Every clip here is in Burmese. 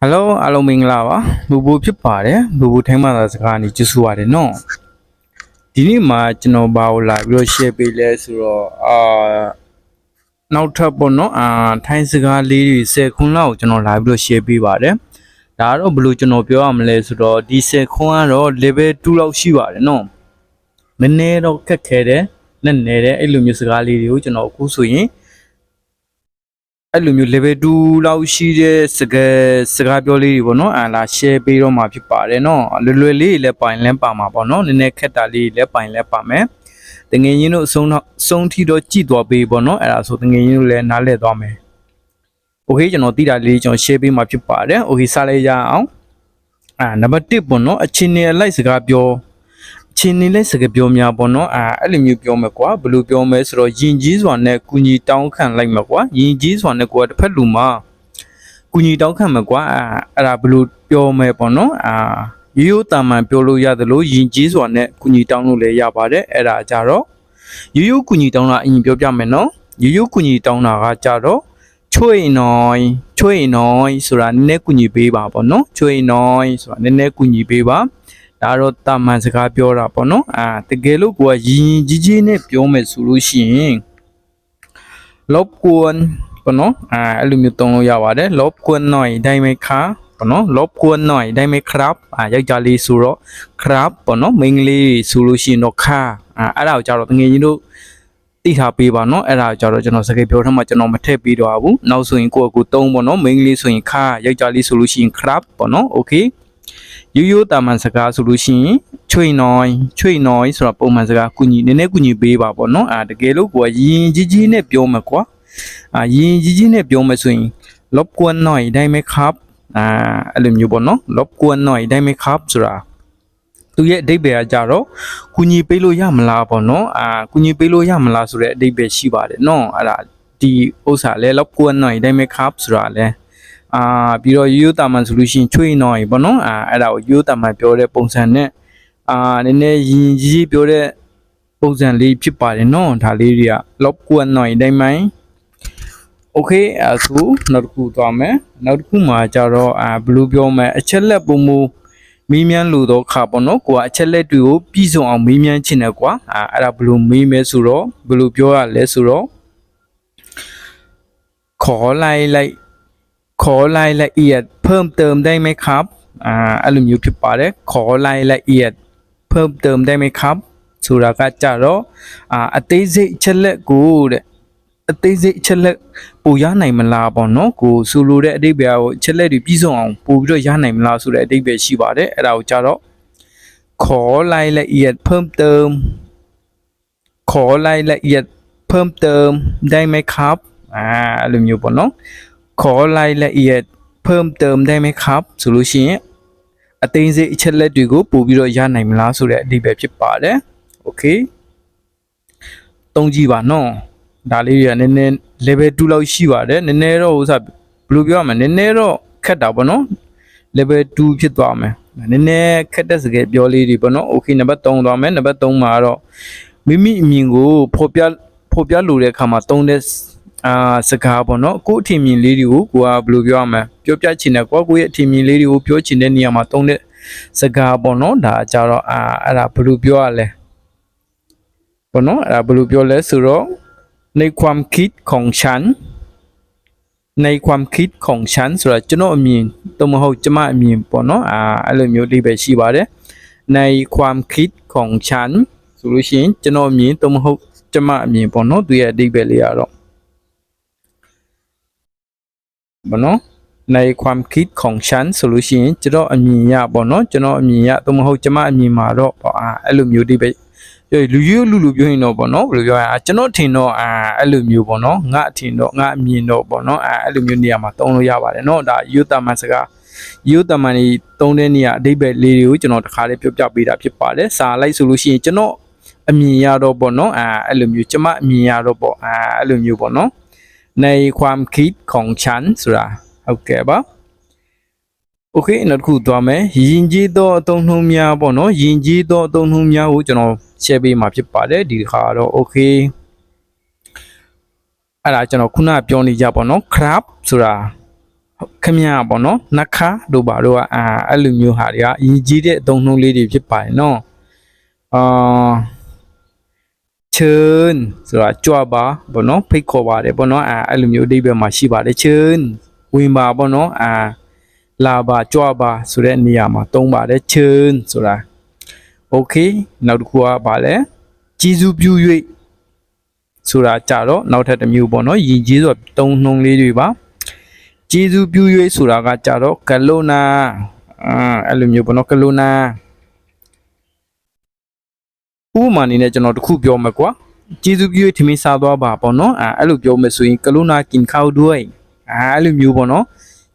ဟယ်လိုအားလုံးမင်္ဂလာပါဘူဘူဖြစ်ပါတယ်ဘူဘူထိုင်းမှသာစကားနေကြည့်ဆိုရတယ်နော်ဒီနေ့မှာကျွန်တော်ဘာကိုလာပြီးတော့ share ပေးလဲဆိုတော့အာနောက်ထပ်ပေါ့နော်အာထိုင်းစကားလေးတွေ10ခွန်းလောက်ကျွန်တော်လာပြီးတော့ share ပေးပါတယ်ဒါကတော့ဘယ်လိုကျွန်တော်ပြောရမလဲဆိုတော့ဒီ10ခွန်းကတော့ level 2လောက်ရှိပါတယ်နော်နည်းနည်းတော့ခက်ခဲတယ်နဲ့နဲတယ်အဲ့လိုမျိုးစကားလေးတွေကိုကျွန်တော်အခုဆိုရင် အဲ့လိုမျိုး level 2လောက်ရှိတဲ့စကားစကားပြောလေးတွေပေါ့နော်အာလာ share ပေးတော့မှာဖြစ်ပါတယ်နော်လွယ်လွယ်လေးတွေလည်းပိုင်လဲပါမှာပေါ့နော်နည်းနည်းခက်တာလေးတွေလည်းပိုင်လဲပါမယ်တငယ်ချင်းတို့အဆုံးတော့အဆုံးထိတော့ကြည်သွားပေးပေါ့နော်အဲ့ဒါဆိုတငယ်ချင်းတို့လည်းနားလည်သွားမယ်โอเคကျွန်တော်တိတာလေးကျွန်တော် share ပေးမှာဖြစ်ပါတယ်โอเคစလိုက်ရအောင်အာနံပါတ်1ပေါ့နော်အချင်းနေလိုက်စကားပြောအ ချင်းနေလိုက်စကားပြောများပေါ့နော်အာအဲ့လိုမျိုးပြောမယ်ကွာဘယ်လိုပြောမလဲဆိုတော့ယင်ကြီးစွာနဲ့ကုညီတောင်းခံလိုက်မှာကွာယင်ကြီးစွာနဲ့ကိုယ်ကတစ်ဖက်လူမှာကုညီတောင်းခံမှာကွာအာအဲ့ဒါဘယ်လိုပြောမယ်ပေါ့နော်အာရိုးရိုးတာမန်ပြောလို့ရတယ်လို့ယင်ကြီးစွာနဲ့ကုညီတောင်းလို့လည်းရပါတယ်အဲ့ဒါကြတော့ရိုးရိုးကုညီတောင်းတာအရင်ပြောပြမယ်နော်ရိုးရိုးကုညီတောင်းတာကကြတော့ချွေနော်ချွေနော်ဆိုတာနည်းနည်းကုညီပေးပါပေါ့နော်ချွေနော်ဆိုတာနည်းနည်းကုညီပေးပါ ဒါတော့တာမန်စကားပြောတာပေါ့နော်အာတကယ်လို့ကိုကရင်ရင်ကြီးကြီးနဲ့ပြောမယ်ဆိုလို့ရှိရင်လောဘကွန်ပေါ့နော်အာအဲ့လိုမျိုးသုံးလို့ရပါတယ်လောဘကွန်หน่อยได้ไหมคะပေါ့နော်လောဘကွန်หน่อยได้ไหมครับအာယောက်ျားလေးဆိုတော့ ครับပေါ့နော်မိန်းကလေးဆိုလို့ရှိရင်တော့ခါအာအဲ့ဒါကိုကြတော့တငယ်ချင်းတို့တိထားပေးပါနော်အဲ့ဒါကိုကြတော့ကျွန်တော်စကားပြောထမှာကျွန်တော်မထည့်ပေးတော့ဘူးနောက်ဆိုရင်ကိုယ့်အကူသုံးပေါ့နော်မိန်းကလေးဆိုရင်ခါယောက်ျားလေးဆိုလို့ရှိရင် ครับပေါ့နော်โอเค ရိုးရိုးတာမန်စကားဆိုလို့ရှိရင်ချွေနော်ချွေနော်ဆိုတာပုံမှန်စကားကုညီနည်းနည်းကုညီပေးပါပေါ့နော်အာတကယ်လို့ကိုကရင်ကြီးကြီးနဲ့ပြောမှာကွာအာရင်ကြီးကြီးနဲ့ပြောမှာဆိုရင်ลบกวนหน่อยได้ไหมครับอ่าအဲ့လိုမျိုးပေါ့နော်ลบกวนหน่อยได้ไหมครับဆိုတာသူရဲ့အဓိပ္ပာယ်ကကြတော့ကုညီပေးလို့ရမလားပေါ့နော်အာကုညီပေးလို့ရမလားဆိုတဲ့အဓိပ္ပာယ်ရှိပါတယ်နော်အဲ့ဒါဒီဥစ္စာလဲลบกวนหน่อยได้ไหมครับဆိုတာလဲ အာပြီးတော့ရိုးရိုးတာမန်ဆိုလို့ရှိရင်ချွေးနော်ရေပေါ့နော်အာအဲ့ဒါကိုရိုးရိုးတာမန်ပြောတဲ့ပုံစံနဲ့အာနည်းနည်းရင်ကြီးကြီးပြောတဲ့ပုံစံလေးဖြစ်ပါတယ်နော်ဒါလေးတွေကလော့ကွန်နော်ရေတိုင်းမိုင်းโอเคအဲ့ဒါနောက်တစ်ခုသွားမယ်နောက်တစ်ခုမှာကြတော့အာဘယ်လိုပြောမလဲအချက်လက်ပုံမူမီးမြန်းလို့တော့ခါပေါ့နော်ကိုကအချက်လက်တွေကိုပြည်စုံအောင်မီးမြန်းချင်တယ်ကွာအာအဲ့ဒါဘယ်လိုမီးမဲဆိုတော့ဘယ်လိုပြောရလဲဆိုတော့ခေါ်လိုက်လိုက် ขอรายละเอียดเพิ่มเติมได้ไหมครับ อ่าအဲ့လိုမျိုးဖြစ်ပါတယ်ขอรายละเอียดเพิ่มเติมได้ไหมครับဆိုတာကကြတော့အာအသေးစိတ်အချက်လက်ကိုတဲ့အသေးစိတ်အချက်လက်ပို့ရနိုင်မလားပေါ့နော်ကိုဆိုလိုတဲ့အတိတ်ပဲကိုအချက်လက်တွေပြည့်စုံအောင်ပို့ပြီးတော့ရနိုင်မလားဆိုတဲ့အတိတ်ပဲရှိပါတယ်အဲ့ဒါကိုကြတော့ขอรายละเอียดเพิ่มเติม ขอรายละเอียดเพิ่มเติมได้ไหมครับอ่าအဲ့လိုမျိုးပေါ့နော် ขอรายละเอียดเพิ่มเติมได้ไหมครับဆိုလို့ရှိရင်အသိစိတ်အချက်လက်တွေကိုပို့ပြီးတော့ရနိုင်မလားဆိုတဲ့အဓိပ္ပာယ်ဖြစ်ပါတယ်โอเคတုံးကြည့်ပါနော်ဒါလေးတွေကနည်းနည်း level 2လောက်ရှိပါတယ်နည်းနည်းတော့ဥစားဘယ်လိုပြောရမလဲနည်းနည်းတော့ခက်တာပေါ့နော် level 2ဖြစ်သွားမယ်နည်းနည်းခက်တဲ့စကားပြောလေးတွေပေါ့နော်โอเคနံပါတ်3သွားမယ်နံပါတ်3မှာတော့မိမိအမြင်ကိုဖော်ပြဖော်ပြလိုတဲ့အခါမှာသုံးတဲ့ အာစကားပေါ့နော်ကိုယ့်အထင်မြင်လေးတွေကိုကိုကဘယ်လိုပြောရမလဲပြောပြချင်တယ်ကိုကကိုယ့်ရဲ့အထင်မြင်လေးတွေကိုပြောချင်တဲ့နေရာမှာသုံးတဲ့စကားပေါ့နော်ဒါကြတော့အာအဲ့ဒါဘယ်လိုပြောရလဲပေါ့နော်အဲ့ဒါဘယ်လိုပြောလဲဆိုတော့ในความคิดของฉันในความคิดของฉันဆိုတော့ကျွန်တော်အမြင်တော့မဟုတ်ကျမအမြင်ပေါ့နော်အာအဲ့လိုမျိုးလေးပဲရှိပါတယ်ในความคิดของฉันဆိုလို့ရှိရင်ကျွန်တော်အမြင်တော့မဟုတ်ကျမအမြင်ပေါ့နော်သူရဲ့အဓိပ္ပာယ်လေးကတော့ ဘောနော်ในความคิดของฉันဆိုလို့ရှိရင်ကျွန်တော်အမြင်ရပေါ့နော်ကျွန်တော်အမြင်ရသို့မဟုတ်ကျမအမြင်မှာတော့ပေါ့အာအဲ့လိုမျိုးဒီပဲပြောလူယူလူလူပြောရင်တော့ပေါ့နော်ဘယ်လိုပြောရအာကျွန်တော်ထင်တော့အာအဲ့လိုမျိုးပေါ့နော်ငါအထင်တော့ငါအမြင်တော့ပေါ့နော်အာအဲ့လိုမျိုးနေရာမှာသုံးလို့ရပါတယ်နော်ဒါယူတမန်စကားယူတမန်ကြီးသုံးတဲ့နေရာအဓိပ္ပာယ်လေးတွေကိုကျွန်တော်တခါလေးပြောပြပေးတာဖြစ်ပါတယ်စာလိုက်ဆိုလို့ရှိရင်ကျွန်တော်အမြင်ရတော့ပေါ့နော်အာအဲ့လိုမျိုးကျမအမြင်ရတော့ပေါ့အာအဲ့လိုမျိုးပေါ့နော် ในความคิดของฉันဆိုတာဟုတ်ကဲ့ပါโอเคနောက်တစ်ခုသွားမယ်ယဉ်ကျေးသောအသုံးနှုန်းများပေါ့နော်ယဉ်ကျေးသောအသုံးနှုန်းများကိုကျွန်တော် share ပေးမှာဖြစ်ပါတယ်ဒီခါတော့ okay အဲ့ဒါကျွန်တော်ခုနပြောနေကြပေါ့နော် crab ဆိုတာ ခမရပေါ့နော်နခါတို့ဘာတို့ကအာအဲ့လိုမျိုးဟာတွေကအရေးကြီးတဲ့အသုံးနှုန်းလေးတွေဖြစ်ပါတယ်နော်အာ ချွန်းဆိုတာကြွပါပေါ့နော်ဖိတ်ခေါ်ပါတယ်ပေါ့နော်အာအဲ့လိုမျိုးအဓိပ္ပာယ်မှာရှိပါတယ်ချွန်းဝင်ပါပေါ့နော်အာလာပါကြွပါဆိုတဲ့နေရာမှာသုံးပါတယ်ချွန်းဆိုတာโอเคနောက်တစ်ခုကဘာလဲជីစုပြု၍ဆိုတာကြတော့နောက်ထပ်တစ်မျိုးပေါ့နော်ယဉ်ကျေးစွာသုံးနှုန်းလေးတွေပါ ကျေးဇူးပြု၍ဆိုတာကကြတော့ကလုဏာအာအဲ့လိုမျိုးပေါ့နော်ကလုဏာ ဥပမာအနေနဲ့ကျွန်တော်တခုပြောမယ်ကွာကျေးဇူးပြုထမင်းစားသွားပါပေါ့နော်အဲအဲ့လိုပြောမယ်ဆိုရင်ကလိုနာကင်ခေါဒွိုင်အဲအဲ့လိုမျိုးပေါ့နော်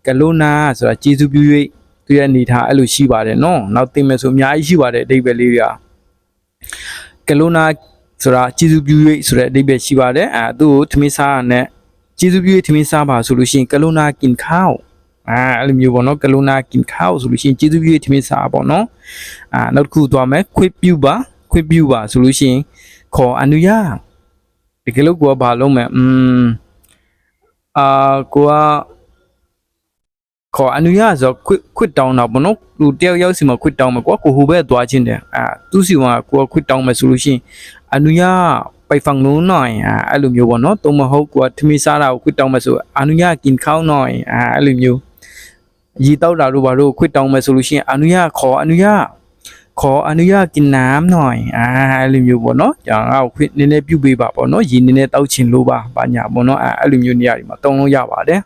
ကလိုနာဆိုတာကျေးဇူးပြု၍သူရဲ့အနေထားအဲ့လိုရှိပါတယ်နော်နောက်သိမယ်ဆိုအများကြီးရှိပါတယ်အဓိပ္ပာယ်လေးတွေကလိုနာဆိုတာကျေးဇူးပြု၍ဆိုတဲ့အဓိပ္ပာယ်ရှိပါတယ်အဲသူ့ကိုထမင်းစားရတဲ့ကျေးဇူးပြု၍ထမင်းစားပါဆိုလို့ရှိရင်ကလိုနာကင်ခေါအဲအဲ့လိုမျိုးပေါ့နော်ကလိုနာကင်ခေါဆိုလို့ရှိရင်ကျေးဇူးပြု၍ထမင်းစားပါပေါ့နော်အဲနောက်တစ်ခုသွားမယ်ခွေပြုပါ ခွင့်ပြုပါဆိုလို့ရှိရင်ခေါ်အနုရတကယ်လို့ကိုကဘာလုံးမယ်อืมအာကိုကခေါ်အနုရဆိုခွင့်ခွင့်တောင်းတာပေါ့နော်သူတယောက်ယောက်စီမှာခွင့်တောင်းမယ်ကွာကိုဟိုဘက်သွားချင်းတယ်အာသူစီကကိုကခွင့်တောင်းမယ်ဆိုလို့ရှိရင်အနုရ ไปฝั่งนู้นหน่อยอ่าအဲ့လိုမျိုးပေါ့เนาะတုံမဟုတ်ကွာထမင်းစားတာကိုခွတ်တောင်းမယ်ဆိုအနုညာกินข้าวหน่อยอ่าအဲ့လိုမျိုးရီတောက်တာတို့ဘာလို့ခွတ်တောင်းမယ်ဆိုလို့ရှိရင်အနုညာခေါ်အနု ညာခေါ်အနုညာกินน้ำหน่อยอ่าအဲ့လိုမျိုးပေါ့เนาะကျွန်တော်ခွတ်နည်းနည်းပြုတ်ပေးပါပေါ့เนาะရီနည်းနည်းတောက်ချင်လို့ပါဘာညာပေါ့เนาะအဲ့လိုမျိုးနေရာတွေမှာတုံးလို့ရပါတယ်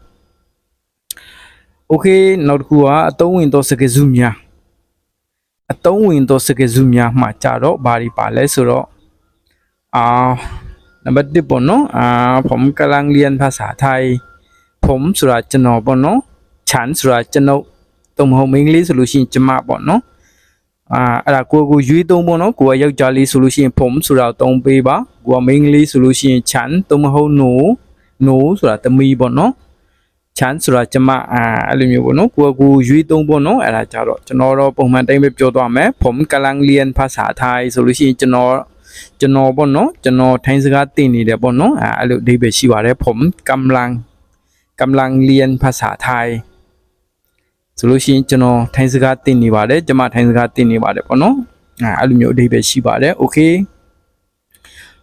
โอเคနောက်တစ်ခုကအသုံးဝင်သောစကားစုများအသုံးဝင်သောစကားစုများမှာကြတော့ဘာတွေပါလဲဆိုတော့ อ่า number 1ပေါ့နော်อ่าผมกำลังเรียนภาษาไทย ผมสุราကျွန်တော်ပေါ့နော်ฉันสุราကျွန်ုပ်တုံမဟုတ်မင်္ဂလိဆိုလို့ရှိရင်ကျမပေါ့နော် အာအဲ့ဒါကိုကိုရွေးသုံးပေါ့နော်ကိုကယောက်ျားလေးဆိုလို့ရှိရင် form ဆိုတာကိုသုံးပေးပါကိုက main လေးဆိုလို့ရှိရင် chan သုံးမဟုတ် no no ဆိုတာသမီးပေါ့နော် chan ဆိုတာကျမအာအဲ့လိုမျိုးပေါ့နော်ကိုကကိုရွေးသုံးပေါ့နော်အဲ့ဒါကြတော့ကျွန်တော်တော့ပုံမှန်တိုင်းပဲပြောသွားမယ် form kalanglian ဘာသာထိုင်းဆိုလို့ရှိရင်ကျွန်တော်ကျွန်တော်ပေါ့နော်ကျွန်တော်ထိုင်းစကားတင်နေတယ်ပေါ့နော်အဲ့လိုအဓိပ္ပာယ်ရှိပါတယ် form ကမ်လန်ကမ်လန်လီယန်ဘာသာထိုင်း ဆိုလို့ရှိရင်ကျွန်တော်ထိုင်းစကားသင်နေပါတယ်ကျွန်မထိုင်းစကားသင်နေပါတယ်ပေါ့နော်အဲအဲ့လိုမျိုးအဓိပ္ပာယ်ရှိပါတယ်โอเค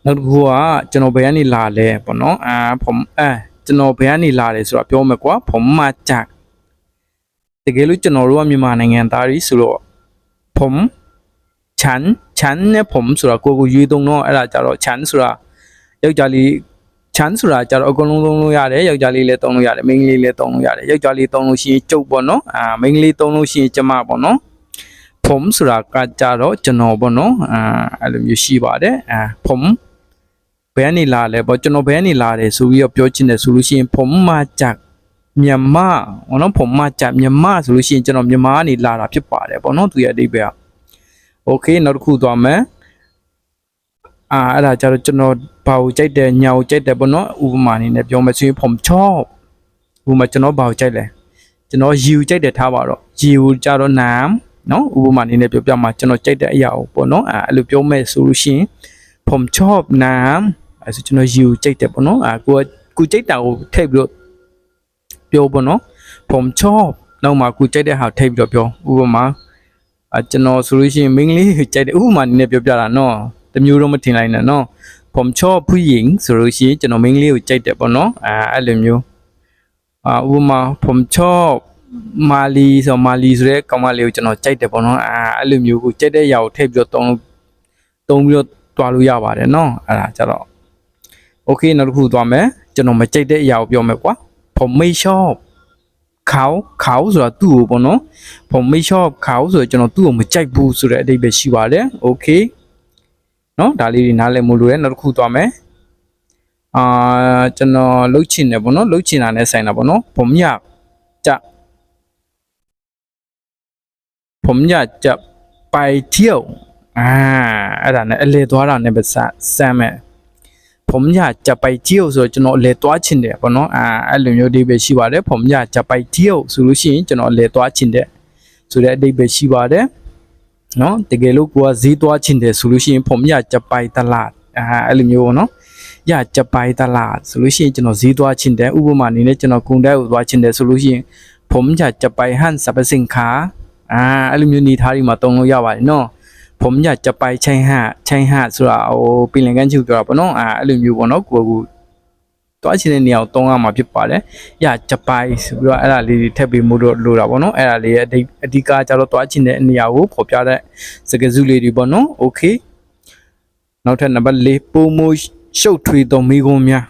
နောက်တစ်ခုကကျွန်တော်ဘယ်ကနေလာလဲပေါ့နော်အာผมအဲကျွန်တော်ဘယ်ကနေလာလဲဆိုတာပြောမယ်ကွာผมมาจากတကယ်လို့ကျွန်တော်တို့ကမြန်မာနိုင်ငံသားတွေဆိုတော့ผม ฉันฉันနဲ့ผมဆိုတာကိုကိုရွေးသုံးတော့အဲ့ဒါကြတော့ฉันဆိုတာယောက်ျားလေး ฉันဆိုတာကြတော့အကုန်လုံးသုံးလို့ရတယ်ယောက်ျားလေးလည်းသုံးလို့ရတယ်မိန်းကလေးလည်းသုံးလို့ရတယ်ယောက်ျားလေးသုံးလို့ရှိရင်ကျုပ်ပေါ့နော်အာမိန်းကလေးသုံးလို့ရှိရင်ကျမပေါ့နော်ผมဆိုတာကကြတော့ကျွန်တော်ပေါ့နော်အာအဲ့လိုမျိုးရှိပါတယ်အာผมဘယ်ကနေလာလဲပေါ့ကျွန်တော်ဘယ်ကနေလာတယ်ဆိုပြီးတော့ပြောချင်တယ်ဆိုလို့ရှိရင်ผมมาจากမြန်မာပေါ့နော်ผมมาจากမြန်မာဆိုလို့ရှိရင်ကျွန်တော်မြန်မာကနေလာတာဖြစ်ပါတယ်ပေါ့နော်သူရဲ့အဓိပ္ပာယ် โอเคနောက်တစ်ခုသွားမယ် အာအဲ့ဒါကြတော့ကျွန်တော်ဘာကိုကြိုက်တယ်ညာကိုကြိုက်တယ်ပေါ့နော်ဥပမာအနေနဲ့ပြောမယ်ဆိုရင်ผมชอบဥပမာကျွန်တော်ဘာကိုကြိုက်လဲကျွန်တော်ရီကိုကြိုက်တယ်ထားပါတော့ရီကိုကြတော့နာမ်နော်ဥပမာအနေနဲ့ပြောပြမှာကျွန်တော်ကြိုက်တဲ့အရာကိုပေါ့နော်အာအဲ့လိုပြောမယ်ဆိုလို့ရှိရင်ผมชอบน้ำအဲ့ဆိုကျွန်တော်ရီကိုကြိုက်တယ်ပေါ့နော်အာကိုကိုကြိုက်တာကိုထည့်ပြီးတော့ပြောပေါ့နော်ผมชอบနောက်မှာကိုကြိုက်တဲ့ဟာထည့်ပြီးတော့ပြောဥပမာ အကျွန်တော်ဆိုလို့ရှိရင်မိန်းကလေးကိုကြိုက်တယ်ဥပမာနည်းနည်းပြောပြတာနော် တမျိုးတော့မထင်လိုက်နဲ့နော်ผมชอบผู้หญิงဆိုလို့ရှိရင်ကျွန်တော်မိန်းကလေးကိုကြိုက်တယ်ပေါ့နော်အာအဲ့လိုမျိုးအာဥပမာผมชอบမာလီဆိုမာလီဆိုတဲ့ကောင်မလေးကိုကျွန်တော်ကြိုက်တယ်ပေါ့နော်အာအဲ့လိုမျိုးကိုကြိုက်တဲ့ຢာကိုထည့်ပြီးတော့တုံးတုံးပြီးတော့တွားလို့ရပါတယ်နော်အဲ့ဒါကြတော့โอเคနောက်တစ်ခုသွားမယ်ကျွန်တော်မကြိုက်တဲ့အရာကိုပြောမယ်ကွာผมไม่ชอบเขาเขาဆိုတာသူ့ကိုပေါ့နော် ผมไม่ชอบเขาဆိုတော့ကျွန်တော်သူ့ကိုမကြိုက်ဘူးဆိုတဲ့အဓိပ္ပာယ်ရှိပါတယ်โอเค เนาะဒါလေးတွေနားလည်မှုလို့ရနောက်တစ်ခုသွားမယ်အာကျွန်တော်လှုပ်ချင်တယ်ပေါ့နော်လှုပ်ချင်တာနဲ့ဆိုင်တာပေါ့နော်ผมอยากจะผมอยากจะไปเที่ยวอ่าအဲ့ဒါနဲ့အလေသွားတာနဲ့ပဲစစမ်းမယ်ผมอยากจะไปเที่ยวဆိုတော့ကျွန်တော်အလေသွားချင်တယ်ပေါ့နော်အာအဲ့လိုမျိုးအဓိပ္ပာယ်ရှိပါတယ်ผมอยากจะไปเที่ยวဆိုလို့ရှိရင်ကျွန်တော်အလေသွားချင်တယ်ဆိုတဲ့အဓိပ္ပာယ်ရှိပါတယ် နော်တကယ်လို့ကိုကဈေးသွားချင်တယ်ဆိုလို့ရှိရင်ผมอยากจะไปตลาดအာအဲ့လိုမျိုးပေါ့နော် ရကြပိုင်တလားဆိုလို့ရှိရင်ကျွန်တော်ဈေးသွားချင်တယ်ဥပမာအနေနဲ့ကျွန်တော်ကုန်တိုက်ကိုသွားချင်တယ်ဆိုလို့ရှိရင်ผมอยากจะไปห้างสรรพสินค้าอ่าအဲ့လိုမျိုးနေထားဒီမှာတုံးလို့ရပါတယ်နော်ผมอยากจะไปใช่ห้าใช่ห้าဆိုတာဟိုပြင်လင်ကန်းချူပြောတာပေါ့နော်အာအဲ့လိုမျိုးပေါ့နော်ကိုကို သွားချင်တဲ့နေရာကိုတုံးရမှာဖြစ်ပါတယ်ရကြပိုင်ဆိုပြီးတော့အဲ့ဒါလေးတွေထည့်ပေးမှုတော့လိုတာပေါ့နော်အဲ့ဒါလေးရဲ့အဓိအဓိကကျတော့သွားချင်တဲ့နေရာကိုပေါ်ပြတဲ့စကားစုလေးတွေပေါ့နော်โอเคနောက်ထပ်နံပါတ်၄ပုံမရှုပ်ထွေးသောမိကုံးများ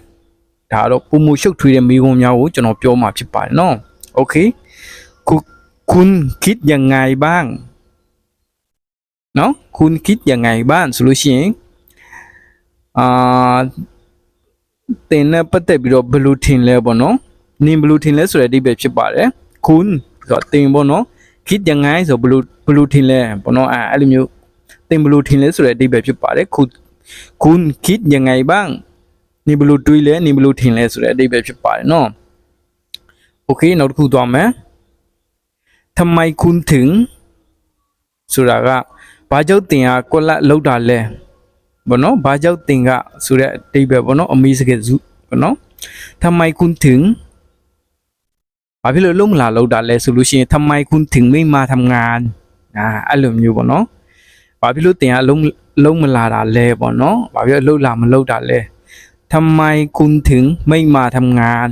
ဒါတော့ပုံမရှုပ်ထွေးတဲ့မိကုံးများကိုကျွန်တော်ပြောမှာဖြစ်ပါတယ်နော်โอเคคุคุณคิดยังไงบ้างเนาะคุณคิดยังไงบ้างဆိုလို့ရှိရင်အာ တင်နဲ့ပတ်သက်ပြီးတော့ဘယ်လိုထင်လဲပေါ့နော်နင်ဘယ်လိုထင်လဲဆိုတဲ့အဓိပ္ပာယ်ဖြစ်ပါတယ်คุณဆိုတော့တင်ပေါ့နော်คิดยังไงဆိုဘယ်လိုဘယ်လိုထင်လဲပေါ့နော်အဲအဲ့လိုမျိုးတင်ဘယ်လိုထင်လဲဆိုတဲ့အဓိပ္ပာယ်ဖြစ်ပါတယ်คุณคุณคิดยังไงบ้างနင်ဘယ်လိုတွေးလဲနင်ဘယ်လိုထင်လဲဆိုတဲ့အဓိပ္ပာယ်ဖြစ်ပါတယ်နော်โอเคနောက်တစ်ခုသွားမယ်ทำไมคุณถึงဆိုတာကဘာကြောင့်တင်ဟာကွက်လက်လောက်တာလဲ ဘောနော်ဘာကြောင့်တင်ကဆိုတဲ့အဓိပ္ပာယ်ဘောနော်အမီးစကစုဘောနော်ทำไมคุณถึงဘာဖြစ်လို့လုံးမလာလောက်တာလဲဆိုလို့ရှိရင်ทำไมคุณถึงไม่มาทำงานอ่าအဲ့လိုမျိုးပေါ့နော်ဘာဖြစ်လို့တင်ကလုံးလုံးမလာတာလဲပေါ့နော်ဘာဖြစ်လို့လှုပ်လာမလှုပ်တာလဲทำไมคุณถึงไม่มาทำงาน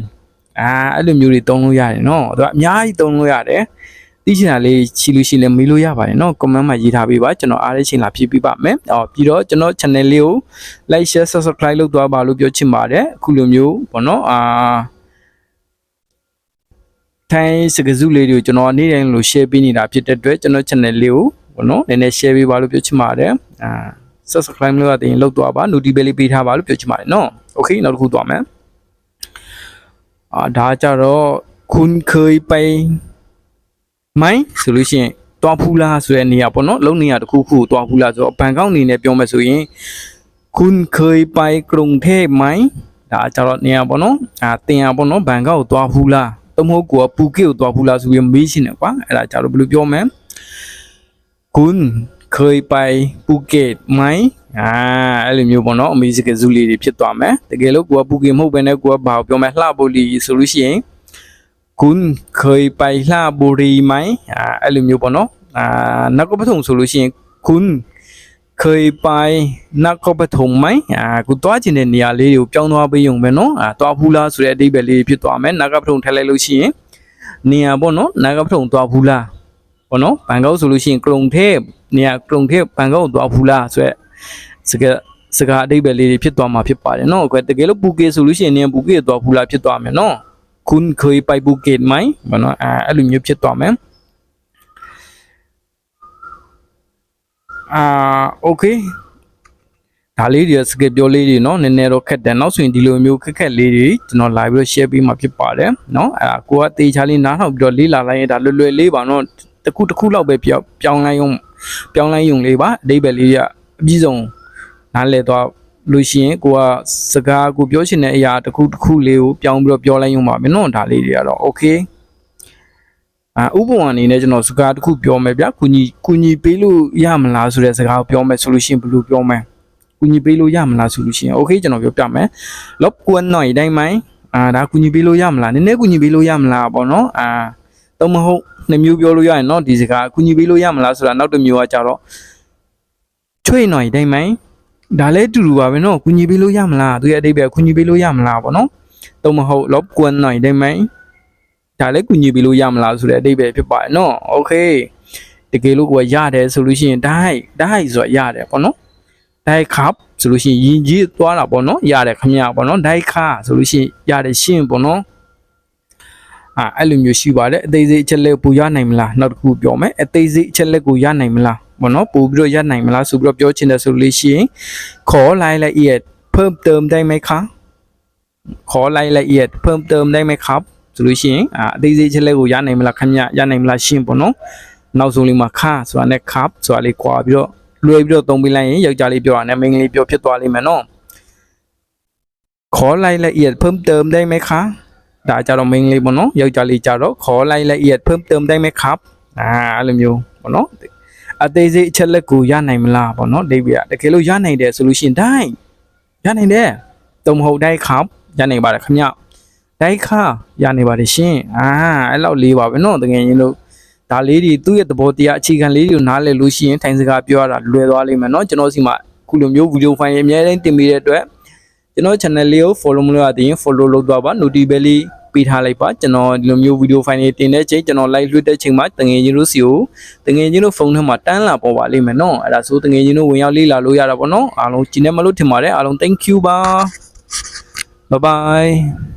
อ่าအဲ့လိုမျိုးတွေတုံးလို့ရတယ်နော်သူကအများကြီးတုံးလို့ရတယ် သိချင်တာလေးချီလို့ရှိရင်မေးလို့ရပါတယ်เนาะ comment မှာရေးထားပေးပါကျွန်တော်အားရချင်းလာဖြည့်ပေးပါမယ်။အော်ပြီးတော့ကျွန်တော် channel လေးကို like share subscribe လုပ်သွားပါလို့ပြောချင်ပါတယ်။အခုလိုမျိုးပေါ့နော်အာထိုင်းစကားစုလေးတွေကိုကျွန်တော်နေ့တိုင်းလို share ပေးနေတာဖြစ်တဲ့အတွက်ကျွန်တော် channel လေးကိုပေါ့နော်နည်းနည်း share ပေးပါလို့ပြောချင်ပါတယ်။အာ subscribe လုပ်ရတဲ့ရင်လုပ်သွားပါ notification လေးပေးထားပါလို့ပြောချင်ပါတယ်เนาะ။ Okay နောက်တစ်ခုသွားမယ်။အာဒါကြတော့คุณเคยไป မိုင်းဆိုလို့ရှိရင်တွားဖူးလားဆိုတဲ့နေရာပေါ့နော်လုံနေရာတစ်ခုခုကိုတွားဖူးလားဆိုတော့ဘန်ကောက်အနေနဲ့ပြောမယ်ဆိုရင်ခွန်ခေယပိုင်ကရုံထဲမိုင်းဒါကြတော့နေရာပေါ့နော်အာတင်ရပေါ့နော်ဘန်ကောက်ကိုတွားဖူးလားတမဟုတ်ကိုကပူကေကိုတွားဖူးလားဆိုပြီးမေးရှင်တယ်ကွာအဲ့ဒါကြတော့ဘယ်လိုပြောမလဲခွန်ခေယပိုင်ပူကေမိုင်းအာအဲ့လိုမျိုးပေါ့နော်အမေစကဇူးလေးတွေဖြစ်သွားမယ်တကယ်လို့ကိုကပူကေမဟုတ်ဘဲနဲ့ကိုကဘာကိုပြောမလဲလှပုတ်လီဆိုလို့ရှိရင် คุณเคยไปลาบุรีไหมอ่าအဲ့လိုမျိုးပေါ့နော်อ่าနဂပထုံဆိုလို့ရှိရင်คุณเคยไปနဂပထုံไหมอ่าကိုတွားကျင်တဲ့နေရာလေးတွေကိုပြောင်းသွားပေးရုံပဲနော်อ่าတွားဘူးလားဆိုတဲ့အဓိပ္ပာယ်လေးဖြစ်သွားမယ်နဂပထုံထည့်လိုက်လို့ရှိရင်နေရာပေါ့နော်နဂပထုံတွားဘူးလားပေါ့နော်ဘန်ကောက်ဆိုလို့ရှိရင်ကရုံเทพနေရာကရုံเทพဘန်ကောက်ကိုတွားဘူးလားဆိုတဲ့စကားစကားအဓိပ္ပာယ်လေးတွေဖြစ်သွားမှာဖြစ်ပါတယ်နော်အခုတကယ်လို့ပူကေဆိုလို့ရှိရင်နေရာပူကေတွားဘူးလားဖြစ်သွားမယ်နော် คุณเคยไปภูเก็ตไหมဘောနော်အာအဲ့လိုမျိုးဖြစ်သွားမယ်အာโอเคဒါလေးတွေစကပြောလေးတွေเนาะနည်းနည်းတော့ခက်တယ်နောက်ဆိုရင်ဒီလိုမျိုးခက်ခက်လေးတွေကျွန်တော် live ပြီး share ပေးမှာဖြစ်ပါတယ်เนาะအာကိုကတေချာလေးနားထောင်ပြီးတော့လေးလာလိုက်ရင်ဒါလွယ်လွယ်လေးပါเนาะတစ်ခုတစ်ခုလောက်ပဲပြောင်းပြောင်းလိုက်ရုံပြောင်းလိုက်ရုံလေးပါအဓိပ္ပာယ်လေးတွေကအပြည့်စုံနားလည်သွား လို့ရှိရင်ကိုကစကားကိုပြောချင်တဲ့အရာတစ်ခုတစ်ခုလေးကိုပြောင်းပြီးတော့ပြောလိုက်ရုံပါမယ်နော်ဒါလေးတွေကတော့ okay အာဥပမာအနေနဲ့ကျွန်တော်စကားတစ်ခုပြောမယ်ဗျာကုညီကုညီပေးလို့ရမလားဆိုတဲ့စကားကိုပြောမယ်ဆိုလို့ရှိရင်ဘယ်လိုပြောမလဲကုညီပေးလို့ရမလားဆိုလို့ရှိရင် okay ကျွန်တော်ပြောပြမယ်လော့ကွန်းหน่อยได้ไหมအာဒါကုညီပေးလို့ရမလားနည်းနည်းကုညီပေးလို့ရမလားပေါ့နော်အာတော့မဟုတ်နှစ်မျိုးပြောလို့ရရင်เนาะဒီစကားကုညီပေးလို့ရမလားဆိုတာနောက်တစ်မျိုးကကြတော့ချွေหน่อยได้ไหม ဒါလည်းအတူတူပါပဲเนาะကုညီပေးလို့ရမလားသူရဲ့အတိတ်ပဲကုညီပေးလို့ရမလားပေါ့နော်တော့မဟုတ်လောကွန်းหน่อยได้ไหมဒါလည်းကုညီပေးလို့ရမလားဆိုတဲ့အတိတ်ပဲဖြစ်ပါတယ်เนาะโอเคတကယ်လို့ကိုကရတယ်ဆိုလို့ရှိရင်ဒါဟိုက်ဒါဟိုက်ဆိုတော့ရတယ်ပေါ့နော်ဒါဟိုက်ခပ်ဆိုလို့ရှိရင်ယင်ကြီးသွားတာပေါ့နော်ရတယ်ခမရပေါ့နော်ဒါဟိုက်ခါဆိုလို့ရှိရင်ရတယ်ရှင်းပေါ့နော်အာအဲ့လိုမျိုးရှိပါတယ်အသေးစိတ်အချက်လက်ပူရနိုင်မလားနောက်တစ်ခုပြောမယ်အသေးစိတ်အချက်လက်ကိုရနိုင်မလား ဘောနော်ပို့ပြီးတော့ရနိုင်မလားဆိုပြီးတော့ပြောချင်တယ်ဆိုလို့ရှိရင်ขอรายละเอียดเพิ่มเติมได้ไหมคะขอรายละเอียดเพิ่มเติมได้ไหมครับဆိုလို့ရှိရင်အာအသေးစိတ်ချက်လက်ကိုရနိုင်မလားခင်ဗျရနိုင်မလားရှင်းပေါ့နော်နောက်ဆုံးလေးမှာခါဆိုတာနဲ့ cup ဆိုတာလေးကွာပြီးတော့လွယ်ပြီးတော့သုံးပေးလိုက်ရင်ယောက်ျားလေးပြောတာနဲ့မိန်းကလေးပြောဖြစ်သွားလိမ့်မယ်နော်ขอรายละเอียดเพิ่มเติมได้ไหมคะဒါကြတော့မိန်းကလေးပေါ့နော်ယောက်ျားလေးကြတော့ขอรายละเอียดเพิ่มเติมได้ไหมครับอ่าအဲ့လိုမျိုးပေါ့နော် အသေးစိတ်အချက်လက်ကိုရနိုင်မလားပေါ့နော်ဒိဗီကတကယ်လို့ရနိုင်တယ်ဆိုလို့ရှိရင်ဒိုင်းရနိုင်တယ်တုံမဟုတ်တိုက်ခါရနေပါတယ်ခင်ဗျတိုက်ခါရနေပါတယ်ရှင်အာအဲ့လောက်လေးပါပဲနော်တကယ်ရင်လို့ဒါလေးတွေသူ့ရဲ့သဘောတရားအခြေခံလေးတွေကိုနားလည်လို့ရှိရင်ထိုင်စကားပြောရတာလွယ်သွားလိမ့်မယ်နော်ကျွန်တော်စီမှာအခုလိုမျိုးဗီဒီယိုဖိုင်အများတိုင်းတင်ပေးတဲ့အတွက်ကျွန်တော် channel လေးကို follow မလုပ်ရသေးရင် follow လုပ်သွားပါ notification လေး ပေးထားလိုက်ပါကျွန်တော်ဒီလိုမျိုးဗီဒီယိုဖိုင်တွေတင်တဲ့ချိန်ကျွန်တော် live လွှင့်တဲ့ချိန်မှာတငယ်ချင်းတို့စီကိုတငယ်ချင်းတို့ဖုန်းထဲမှာတန်းလာပေါ်ပါလိမ့်မယ်နော်အဲ့ဒါဆိုတငယ်ချင်းတို့ဝင်ရောက်လေ့လာလို့ရတာပေါ့နော်အားလုံးကြည်နေမလို့ထင်ပါတယ်အားလုံး thank you ပါ bye bye